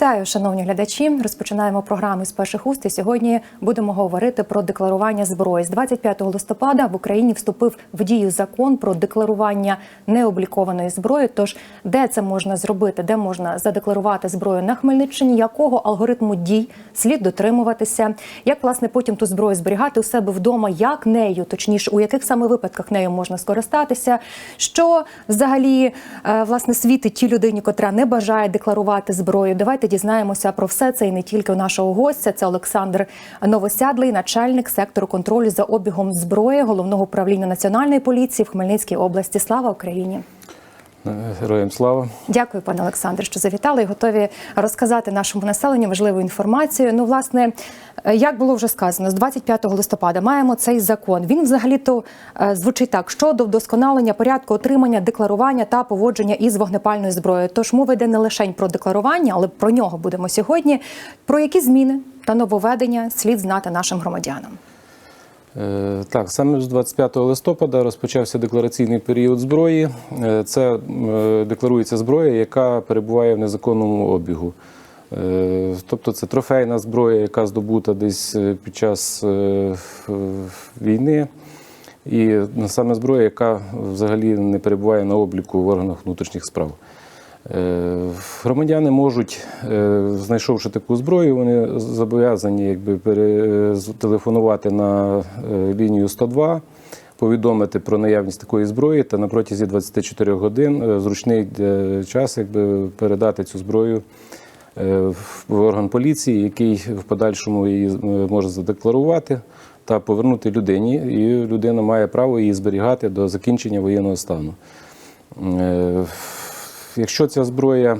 Вітаю, шановні глядачі. Розпочинаємо програму з перших уст. І сьогодні будемо говорити про декларування зброї. З 25 листопада в Україні вступив в дію закон про декларування необлікованої зброї. Тож, де це можна зробити, де можна задекларувати зброю на Хмельниччині, якого алгоритму дій слід дотримуватися, як власне потім ту зброю зберігати у себе вдома, як нею, точніше, у яких саме випадках нею можна скористатися, що взагалі е, власне світить тій людині, котра не бажає декларувати зброю. Давайте дізнаємося про все це і не тільки у нашого гостя. Це Олександр Новосядлий, начальник сектору контролю за обігом зброї головного управління національної поліції в Хмельницькій області. Слава Україні! Героям слава. Дякую, пане Олександре, що завітали і готові розказати нашому населенню важливу інформацію. Ну, власне, е, як було вже сказано, з 25 листопада маємо цей закон. Він взагалі-то е, звучить так: щодо вдосконалення порядку отримання, декларування та поводження із вогнепальною зброєю. Тож мова йде не лише про декларування, але про нього будемо сьогодні. Про які зміни та нововведення слід знати нашим громадянам. Е, Так, саме з 25 листопада розпочався деклараційний період зброї. Е, Це е, декларується зброя, яка перебуває в незаконному обігу. Тобто це трофейна зброя, яка здобута десь під час війни. І саме зброя, яка взагалі не перебуває на обліку в органах внутрішніх справ. Е, Громадяни можуть, е, знайшовши таку зброю, вони зобов'язані якби телефонувати на е, лінію 102, повідомити про наявність такої зброї та на протязі 24 годин е, зручний е, час якби, передати цю зброю е, в орган поліції, який в подальшому її е, може задекларувати та повернути людині. І людина має право її зберігати до закінчення воєнного стану. Якщо ця зброя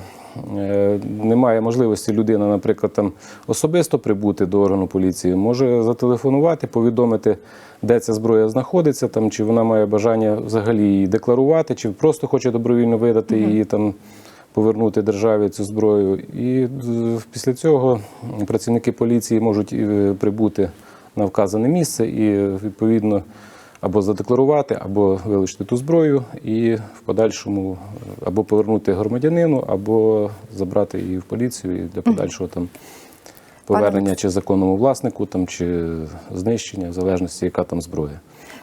е, немає можливості людина, наприклад, там особисто прибути до органу поліції, може зателефонувати, повідомити, де ця зброя знаходиться, там чи вона має бажання взагалі її декларувати, чи просто хоче добровільно видати її там. Повернути державі цю зброю, і е, після цього працівники поліції можуть е, прибути на вказане місце і відповідно або задекларувати, або вилучити ту зброю, і в подальшому е, або повернути громадянину, або забрати її в поліцію і для подальшого там повернення чи законному власнику, там чи знищення, в залежності, яка там зброя.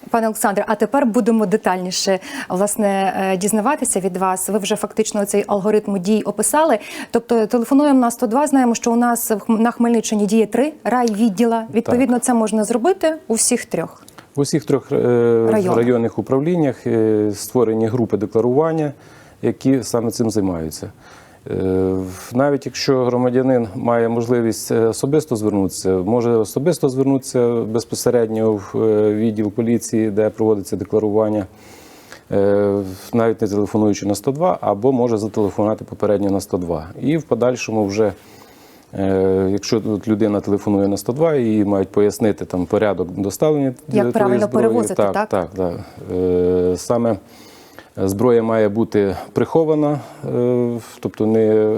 Пане Олександре, а тепер будемо детальніше власне е, дізнаватися від вас. Ви вже фактично цей алгоритм дій описали. Тобто телефонуємо на 102, Знаємо, що у нас на Хмельниччині діє три райвідділа. Відповідно, це можна зробити у всіх трьох. В усіх трьох е, Районах. районних управліннях е, створені групи декларування, які саме цим займаються. Е, Навіть якщо громадянин має можливість особисто звернутися, може особисто звернутися безпосередньо в відділ поліції, де проводиться декларування, навіть не телефонуючи на 102, або може зателефонувати попередньо на 102. І в подальшому вже Якщо тут людина телефонує на 102 і мають пояснити там порядок доставлення Як правильно зброї, перевозити, так? так? Так, так. Е, Саме зброя має бути прихована, е, тобто не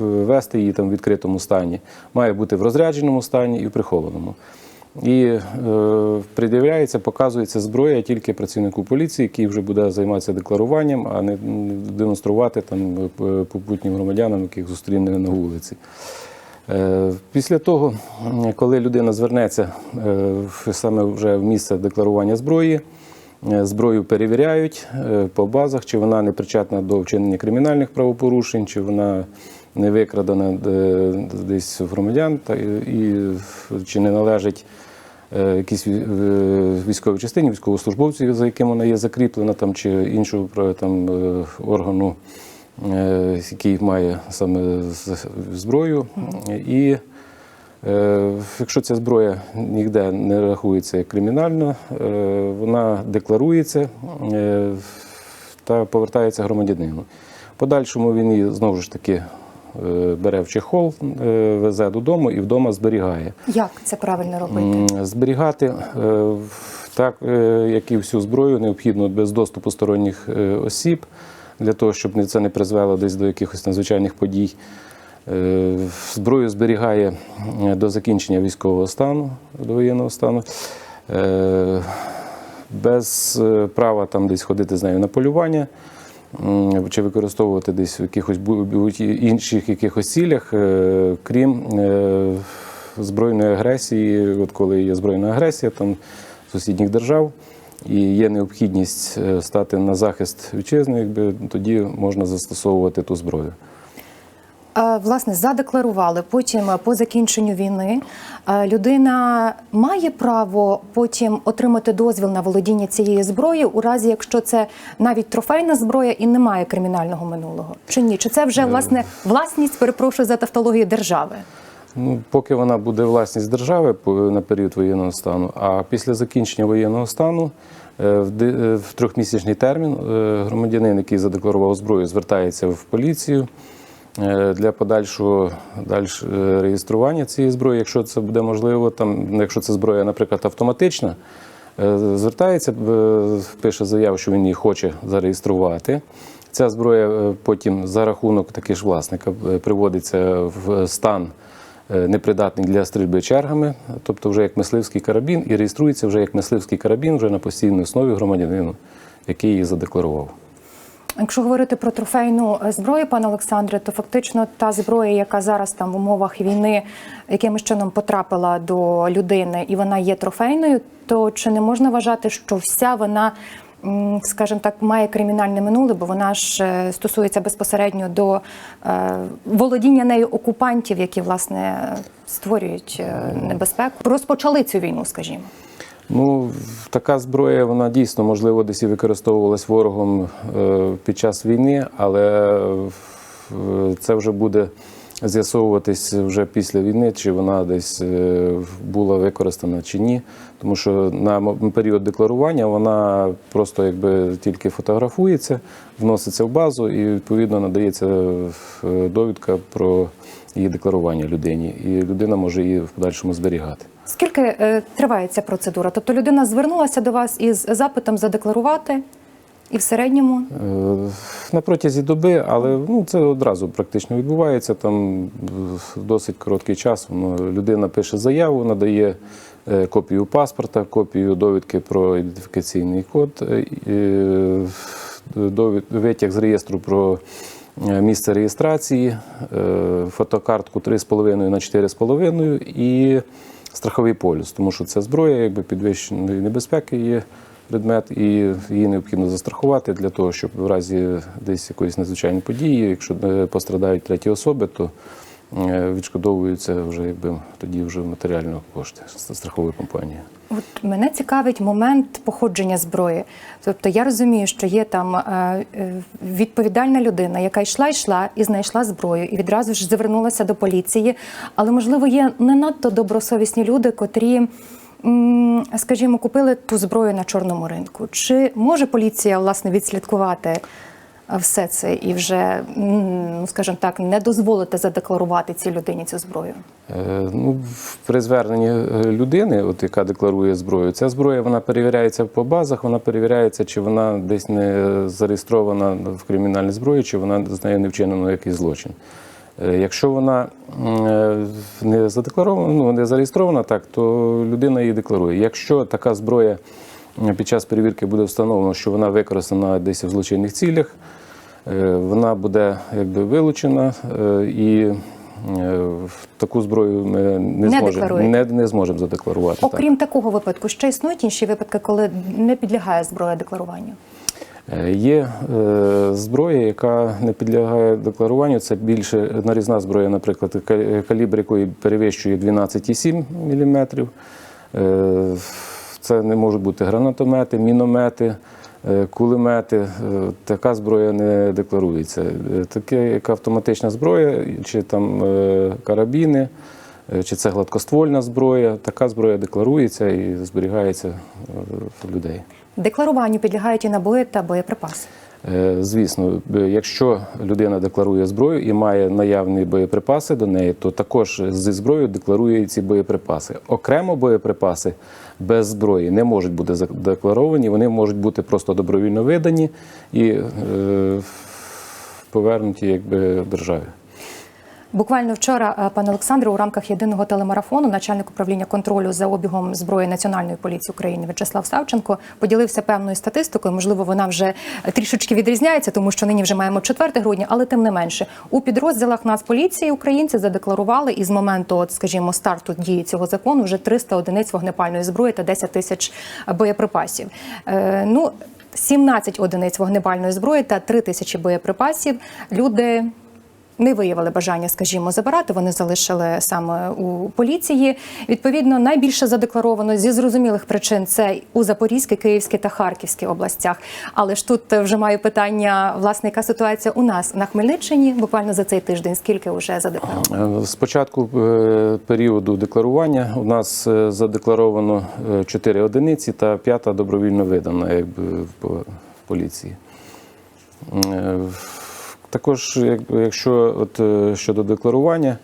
вести її там в відкритому стані, має бути в розрядженому стані і в прихованому. І е, пред'являється, показується зброя тільки працівнику поліції, який вже буде займатися декларуванням, а не демонструвати там е, попутнім громадянам, яких зустріне на вулиці. Е, Після того, коли людина звернеться е, саме вже в місце декларування зброї, е, зброю перевіряють е, по базах, чи вона не причетна до вчинення кримінальних правопорушень, чи вона не викрадена е, десь громадян, та і чи не належить е, якійсь е, військовій частині, військовослужбовців, за яким вона є закріплена, там, чи іншого там, органу, який має саме зброю. І якщо ця зброя ніде не рахується як кримінальна, вона декларується та повертається громадянину. Подальшому він її знову ж таки бере в чехол, е, везе додому і вдома зберігає. Як це правильно робити? Зберігати е, так, е, як і всю зброю, необхідно без доступу сторонніх е, осіб, для того, щоб це не призвело десь до якихось надзвичайних подій. Е, Зброю зберігає е, до закінчення військового стану, до воєнного стану. Е, Без е, права там десь ходити з нею на полювання. Чи використовувати десь в якихось інших якихось цілях, е, крім е, збройної агресії, от коли є збройна агресія там сусідніх держав. І є необхідність е, стати на захист вітчизни, якби тоді можна застосовувати ту зброю. Е, Власне, задекларували. Потім, е, по закінченню війни, е, людина має право потім отримати дозвіл на володіння цієї зброї, у разі якщо це навіть трофейна зброя і немає кримінального минулого. Чи ні? Чи це вже власне власність, перепрошую за тавтологію держави? Ну, поки вона буде власність держави на період воєнного стану, а після закінчення воєнного стану в трьохмісячний термін громадянин, який задекларував зброю, звертається в поліцію для подальшого дальш, е, реєстрування цієї зброї, якщо це буде можливо, там, якщо це зброя, наприклад, автоматична. е, Звертається, е, пише заяву, що він її хоче зареєструвати. Ця зброя е, потім за рахунок таки ж власника е, приводиться в стан е, непридатний для стрільби чергами, тобто вже як мисливський карабін, і реєструється вже як мисливський карабін вже на постійній основі громадянину, який її задекларував. Якщо говорити про трофейну е, зброю, пане Олександре, то фактично та зброя, яка зараз там в умовах війни якимось чином потрапила до людини, і вона є трофейною, то чи не можна вважати, що вся вона, скажімо так, має кримінальне минуле, бо вона ж е, стосується безпосередньо до е, володіння нею окупантів, які власне створюють небезпеку, розпочали цю війну, скажімо. Ну, така зброя, вона дійсно, можливо, десь і використовувалась ворогом е, під час війни, але е, це вже буде з'ясовуватись вже після війни, чи вона десь е, була використана чи ні. Тому що на період декларування вона просто якби тільки фотографується, вноситься в базу і відповідно надається довідка про її декларування людині. І людина може її в подальшому зберігати. Скільки е, триває ця процедура? Тобто людина звернулася до вас із запитом задекларувати, і в середньому Е, На протязі доби, але ну, це одразу практично відбувається. Там досить короткий час. Воно, людина пише заяву, надає е, копію паспорта, копію довідки про ідентифікаційний код, е, витяг з реєстру про місце реєстрації, фотокартку 3,5 на 4,5 і страховий полюс, тому що це зброя, якби підвищеної небезпеки є предмет, і її необхідно застрахувати для того, щоб в разі десь якоїсь надзвичайної події, якщо е, пострадають треті особи, то відшкодовуються вже якби тоді вже матеріально кошти страхової компанії. от мене цікавить момент походження зброї. Тобто я розумію, що є там е, е, відповідальна людина, яка йшла, йшла і знайшла зброю, і відразу ж звернулася до поліції. Але можливо є не надто добросовісні люди, котрі. Скажімо, купили ту зброю на чорному ринку. Чи може поліція власне відслідкувати е, все це і вже, ну скажімо так, не дозволити задекларувати цій людині цю зброю? Е, Ну, при зверненні е, людини, от яка декларує зброю, ця зброя вона перевіряється по базах, вона перевіряється, чи вона десь не зареєстрована в кримінальній зброї, чи вона з нею не вчинено якийсь злочин. Е, Якщо вона е, не задекларована, ну не зареєстрована, так то людина її декларує. Якщо така зброя під час перевірки буде встановлено, що вона використана десь в злочинних цілях, е, вона буде якби вилучена е, і Е, Таку зброю ми не, Не зможемо не, не зможемо задекларувати. так. Окрім такого випадку, ще існують інші випадки, коли не підлягає зброя декларуванню. Е, Є е, зброя, яка не підлягає декларуванню. Це більше нарізна зброя, наприклад, ка- калібр якої перевищує 12,7 мм. Е, Це не можуть бути гранатомети, міномети, е, кулемети. Е, Така зброя не декларується. Е, Таке, як автоматична зброя, чи там е, карабіни, е, чи це гладкоствольна зброя, така зброя декларується і зберігається е, в людей. Декларуванню підлягають і набої та боєприпаси. Е, Звісно, якщо людина декларує зброю і має наявні боєприпаси до неї, то також зі зброєю декларує ці боєприпаси. Окремо боєприпаси без зброї не можуть бути задекларовані, вони можуть бути просто добровільно видані і е, повернуті якби державі. Буквально вчора, е, пане Олександре, у рамках єдиного телемарафону начальник управління контролю за обігом зброї Національної поліції України В'ячеслав Савченко поділився певною статистикою. Можливо, вона вже трішечки відрізняється, тому що нині вже маємо 4 грудня, але тим не менше у підрозділах Нацполіції українці задекларували із моменту, от, скажімо, старту дії цього закону вже 300 одиниць вогнепальної зброї та 10 тисяч боєприпасів. Е, ну 17 одиниць вогнепальної зброї та 3 тисячі боєприпасів. Люди не виявили бажання, скажімо, забирати. Вони залишили саме у поліції. Відповідно, найбільше задекларовано зі зрозумілих причин це у Запорізькій, Київській та Харківській областях. Але ж тут вже маю питання, власне, яка ситуація у нас на Хмельниччині буквально за цей тиждень. Скільки вже задекларовано? Е, З початку е, періоду декларування у нас е, задекларовано 4 одиниці та п'ята добровільно видана якби, по- поліції. Також, якщо от, е, щодо декларування,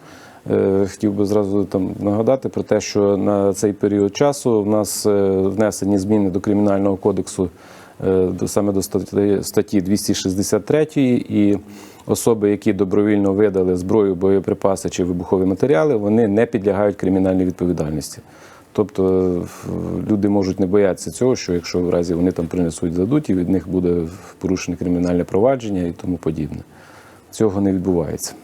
е, хотів би зразу там нагадати про те, що на цей період часу в нас е, внесені зміни до Кримінального кодексу саме до статті, статті 263 і особи, які добровільно видали зброю, боєприпаси чи вибухові матеріали, вони не підлягають кримінальній відповідальності. Тобто люди можуть не боятися цього, що якщо в разі вони там принесуть задуть, і від них буде порушене кримінальне провадження і тому подібне. Цього не відбувається.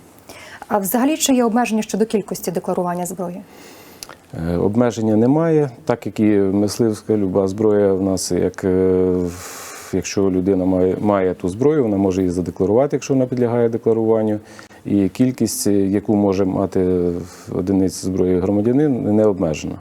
А взагалі чи є обмеження щодо кількості декларування зброї? Е, Обмеження немає, так як і мисливська люба зброя в нас, як е, якщо людина має, має ту зброю, вона може її задекларувати, якщо вона підлягає декларуванню. І кількість, яку може мати одиниць зброї громадянин, не обмежена.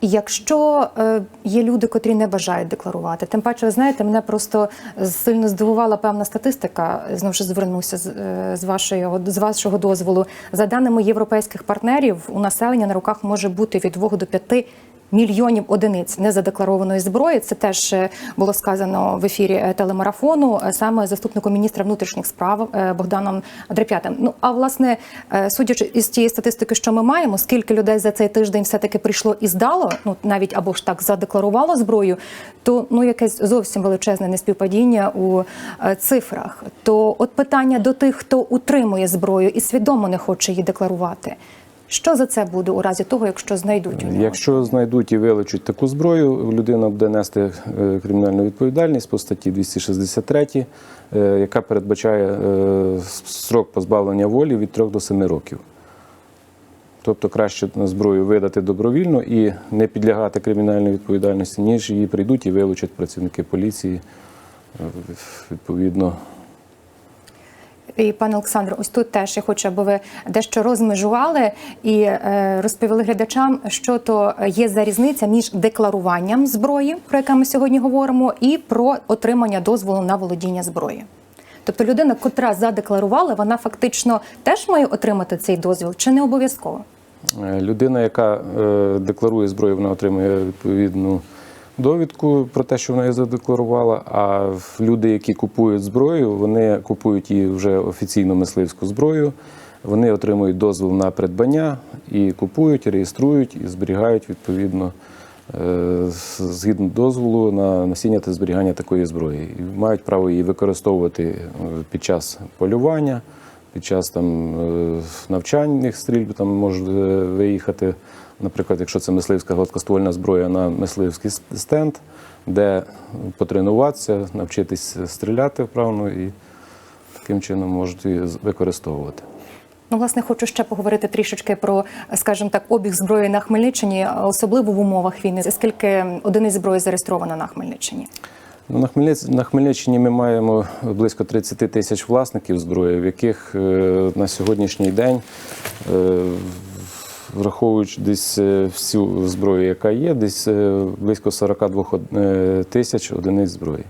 Якщо е, є люди, котрі не бажають декларувати, тим паче, ви знаєте, мене просто сильно здивувала певна статистика. Знову ж звернуся з, е, з вашого з вашого дозволу. За даними європейських партнерів, у населення на руках може бути від 2 до 5 мільйонів одиниць незадекларованої зброї. Це теж е, було сказано в ефірі е, телемарафону е, саме заступником міністра внутрішніх справ Богданом Дреп'ятим. Ну а власне, судячи із тієї статистики, що ми маємо, скільки людей за цей тиждень все таки прийшло і здало, ну навіть або ж так задекларувало зброю, то ну якесь зовсім величезне неспівпадіння у цифрах. То от питання до тих, хто утримує зброю і свідомо не хоче її декларувати. Що за це буде у разі того, якщо знайдуть у нього? Якщо знайдуть і вилучать таку зброю, людина буде нести е, кримінальну відповідальність по статті 263, е, яка передбачає е, срок позбавлення волі від 3 до 7 років. Тобто краще зброю видати добровільно і не підлягати кримінальній відповідальності, ніж її прийдуть і вилучать працівники поліції. Відповідно, І пане Олександре, ось тут теж я хочу, аби ви дещо розмежували і е, розповіли глядачам, що то є за різниця між декларуванням зброї, про яке ми сьогодні говоримо, і про отримання дозволу на володіння зброї. Тобто людина, котра задекларувала, вона фактично теж має отримати цей дозвіл, чи не обов'язково? Е, Людина, яка е, декларує зброю, вона отримує відповідну довідку про те, що вона її задекларувала. А люди, які купують зброю, вони купують її вже офіційну мисливську зброю. Вони отримують дозвіл на придбання і купують, реєструють і зберігають відповідно е, згідно дозволу на носіння та зберігання такої зброї. І мають право її використовувати е, під час полювання під час там е, навчальних стрільб там можуть е, виїхати, наприклад, якщо це мисливська гладкоствольна зброя на мисливський стенд, де потренуватися, навчитись стріляти вправно і таким чином можуть її використовувати. Ну, власне, хочу ще поговорити трішечки про, скажімо так, обіг зброї на Хмельниччині, особливо в умовах війни. Скільки одиниць зброї зареєстровано на Хмельниччині? На, Хмельниччині ми маємо близько 30 тисяч власників зброї, в яких е, на сьогоднішній день, е, враховуючи десь е, всю зброю, яка є, десь близько 42 од- е, тисяч одиниць зброї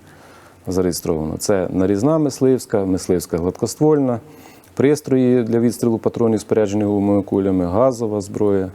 зареєстровано. Це нарізна мисливська, мисливська гладкоствольна, пристрої для відстрілу патронів, споряджені гумовими кулями, газова зброя.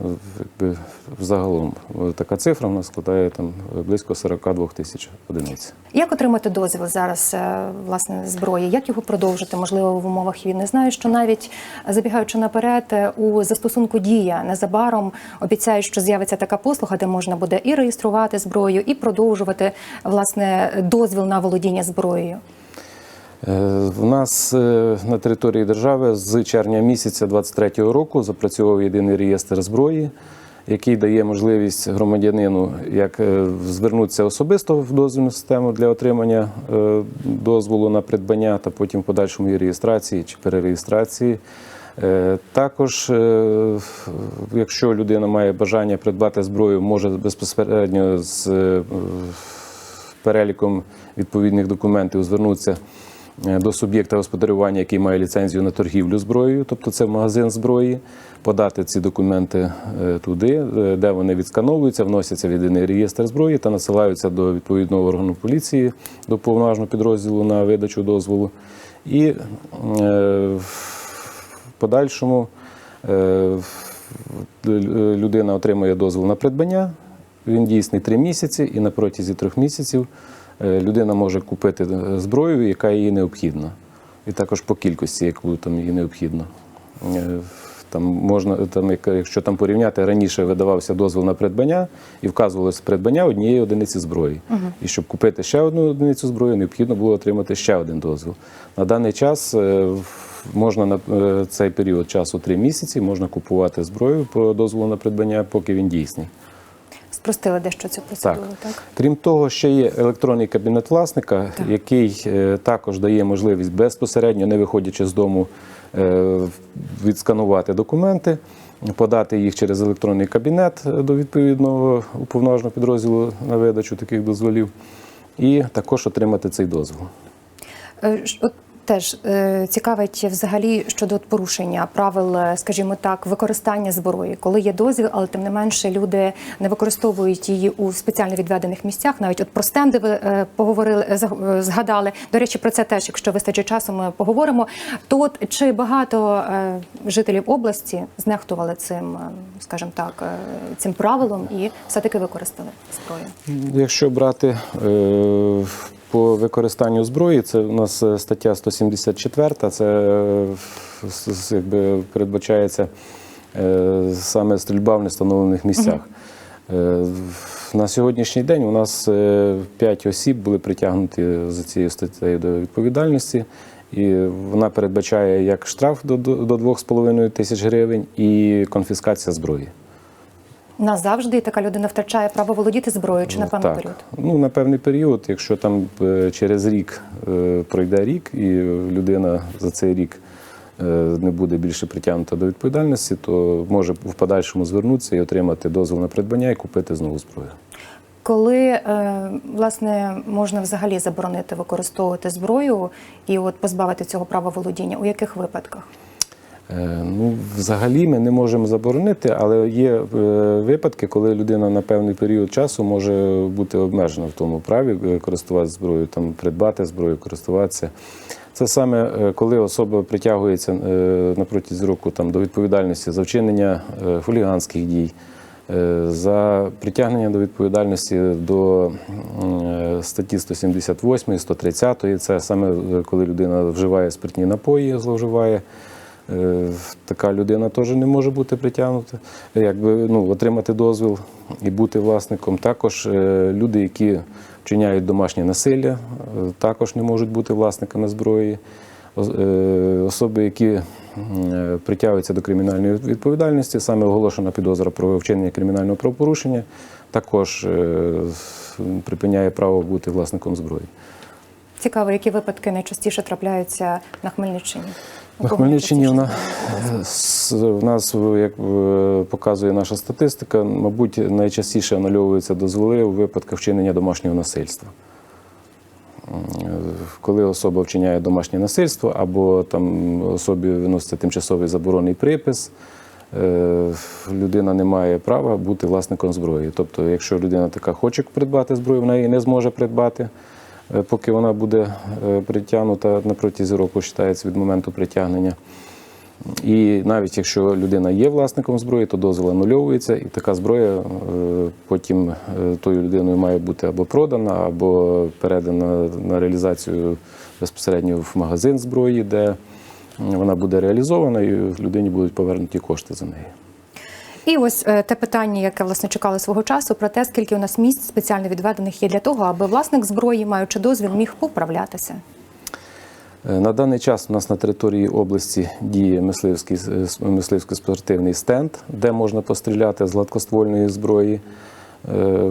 Якби загалом е, така цифра в нас складає там близько 42 тисяч одиниць. Як отримати дозвіл зараз е, власне зброї? Як його продовжити? Можливо, в умовах війни? Знаю, що навіть забігаючи наперед е, у застосунку дія незабаром обіцяють, що з'явиться така послуга, де можна буде і реєструвати зброю, і продовжувати власне дозвіл на володіння зброєю. Е, В нас е, на території держави з червня місяця 2023 року запрацьовував єдиний реєстр зброї, який дає можливість громадянину як е, звернутися особисто в дозвільну систему для отримання е, дозволу на придбання та потім в подальшому її реєстрації чи перереєстрації. Е, Також, е, якщо людина має бажання придбати зброю, може безпосередньо з е, переліком відповідних документів звернутися е, до суб'єкта господарювання, який має ліцензію на торгівлю зброєю, тобто це магазин зброї, подати ці документи е, туди, е, де вони відскановуються, вносяться в єдиний реєстр зброї та насилаються до відповідного органу поліції, до повноважного підрозділу на видачу дозволу. І е, в подальшому е, людина отримує дозвіл на придбання. Він дійсний три місяці, і на протязі трьох місяців е, людина може купити е, зброю, яка їй необхідна. І також по кількості, яку там їй необхідно. Е, Там можна, там, як- якщо там порівняти, раніше видавався дозвіл на придбання і вказувалося придбання однієї одиниці зброї. І щоб купити ще одну одиницю зброї, необхідно було отримати ще один дозвіл. На даний час е, можна на е, цей період часу три місяці можна купувати зброю по дозволу на придбання, поки він дійсний. Спростили дещо цю процедуру, так? Крім того, ще є електронний кабінет власника, який е, також дає можливість безпосередньо, не виходячи з дому, е, відсканувати документи, подати їх через електронний кабінет до відповідного уповноваженого підрозділу на видачу таких дозволів, і також отримати цей дозвіл. Е, От теж е, цікавить взагалі щодо порушення правил, е, скажімо так, використання зброї, коли є дозвіл, але тим не менше люди не використовують її у спеціально відведених місцях. Навіть от про стенди ви е, поговорили, згадали. До речі, про це теж, якщо вистачить часу, ми поговоримо. То от чи багато жителів області знехтували цим, скажімо так, цим правилом і все таки використали зброю? Якщо брати по використанню зброї, це у нас е, стаття 174, це е, якби передбачається е, саме стрільба в нестановлених місцях. На сьогоднішній день у нас 5 осіб були притягнуті за цією статтею до відповідальності. І вона передбачає як штраф до, до, до 2,5 тисяч гривень і конфіскація зброї. Назавжди така людина втрачає право володіти зброєю чи на певний так. період? Ну, на певний період, якщо там е, через рік е, пройде рік, і людина за цей рік е, не буде більше притягнута до відповідальності, то може в подальшому звернутися і отримати дозвіл на придбання і купити знову зброю. Коли власне можна взагалі заборонити використовувати зброю і от позбавити цього права володіння, у яких випадках? Е, Ну, взагалі ми не можемо заборонити, але є е, випадки, коли людина на певний період часу може бути обмежена в тому праві е, користуватися зброєю, там придбати зброю, користуватися. Це саме коли особа притягується на протязі року там, до відповідальності за вчинення хуліганських дій, за притягнення до відповідальності до статті 178, 130. Це саме коли людина вживає спиртні напої, зловживає. Е, Така людина теж не може бути притягнута, якби ну, отримати дозвіл і бути власником. Також е, люди, які вчиняють домашнє насилля, е, також не можуть бути власниками зброї. Особи, які притягуються до кримінальної відповідальності, саме оголошена підозра про вчинення кримінального правопорушення, також припиняє право бути власником зброї. Цікаво, які випадки найчастіше трапляються на Хмельниччині? На Хмельниччині вона в нас, як е, показує наша статистика, мабуть, найчастіше анульовуються дозволи у випадках вчинення домашнього насильства. Е, Коли особа вчиняє домашнє насильство, або там особі виноситься тимчасовий заборонний припис, е, людина не має права бути власником зброї. Тобто, якщо людина така хоче придбати зброю, вона її не зможе придбати, е, поки вона буде е, притягнута на протязі року, вважається від моменту притягнення. І навіть якщо людина є власником зброї, то дозвіл анульовується, і така зброя е, потім е, тою людиною має бути або продана, або передана на реалізацію безпосередньо в магазин зброї, де вона буде реалізована, і людині будуть повернуті кошти за неї. І ось е, те питання, яке власне чекали свого часу, про те, скільки у нас місць спеціально відведених є для того, аби власник зброї, маючи дозвіл, міг поправлятися. Е, На даний час у нас на території області діє мисливський, е, мисливсько-спортивний стенд, де можна постріляти з гладкоствольної зброї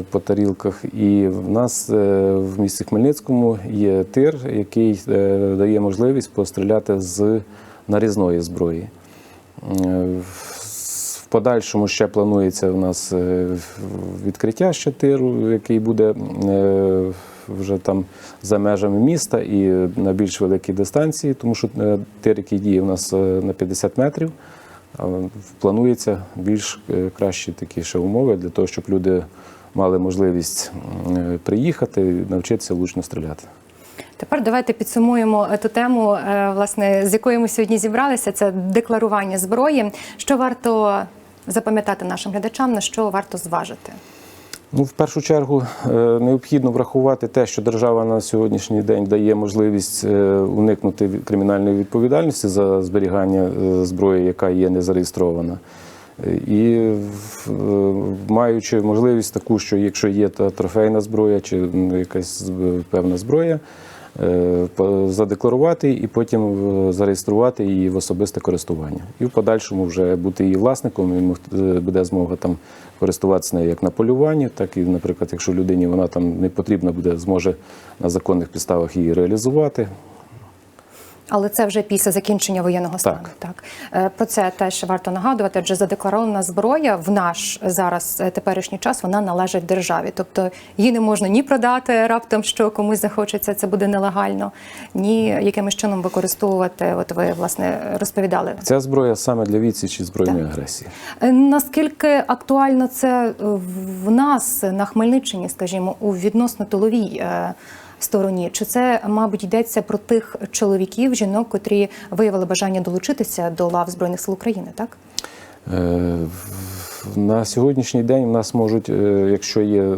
по тарілках. І в нас в місті Хмельницькому є тир, який дає можливість постріляти з нарізної зброї. Подальшому ще планується у нас е, відкриття ще тиру, який буде е, вже там за межами міста і на більш великій дистанції, тому що е, тир, який діє у нас на 50 метрів, планується більш кращі такі ще умови для того, щоб люди мали можливість приїхати і навчитися влучно стріляти. Тепер давайте підсумуємо ту тему, власне, з якою ми сьогодні зібралися. Це декларування зброї. Що варто запам'ятати нашим глядачам, на що варто зважити? Ну, в першу чергу е, необхідно врахувати те, що держава на сьогоднішній день дає можливість е, уникнути кримінальної відповідальності за зберігання е, зброї, яка є не зареєстрована. І маючи можливість таку, що якщо є та трофейна зброя чи якась певна зброя, задекларувати і потім е, зареєструвати її в особисте користування. І в подальшому вже бути її власником, і е, буде змога там користуватися нею як на полюванні, так і, наприклад, якщо людині вона там не потрібна буде, зможе на законних підставах її реалізувати. Але це вже після закінчення воєнного стану. Так. Так Е, про це теж варто нагадувати. Адже задекларована зброя в наш зараз е, теперішній час вона належить державі. Тобто її не можна ні продати раптом, що комусь захочеться, це буде нелегально, ні якимось чином використовувати. От ви власне розповідали. Ця зброя саме для відсічі збройної Так. агресії. Е, Наскільки актуально це в нас на Хмельниччині, скажімо, у відносно тиловій стороні? Чи це, мабуть, йдеться про тих чоловіків, жінок, котрі виявили бажання долучитися до лав Збройних сил України, так? Е, На сьогоднішній день в нас можуть, е, якщо є е,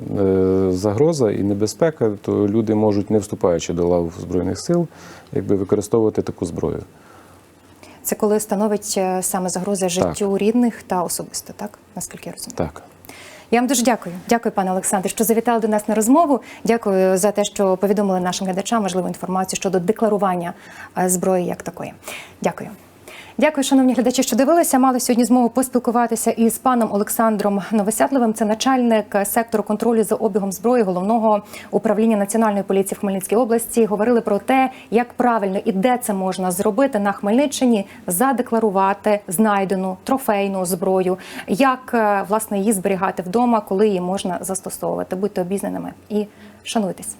загроза і небезпека, то люди можуть, не вступаючи до лав збройних сил, якби використовувати таку зброю. Це коли становить саме загроза життю рідних та особисто, так? Наскільки я розумію? Так. Я вам дуже дякую. Дякую, пане Олександре, що завітали до нас на розмову. Дякую за те, що повідомили нашим глядачам важливу інформацію щодо декларування е, зброї як такої. Дякую. Дякую, шановні глядачі, що дивилися. Мали сьогодні змогу поспілкуватися із паном Олександром Новосятливим. Це начальник сектору контролю за обігом зброї головного управління національної поліції в Хмельницькій області. Говорили про те, як правильно і де це можна зробити на Хмельниччині, задекларувати знайдену трофейну зброю, як е, власне її зберігати вдома, коли її можна застосовувати. Будьте обізнаними і шануйтесь.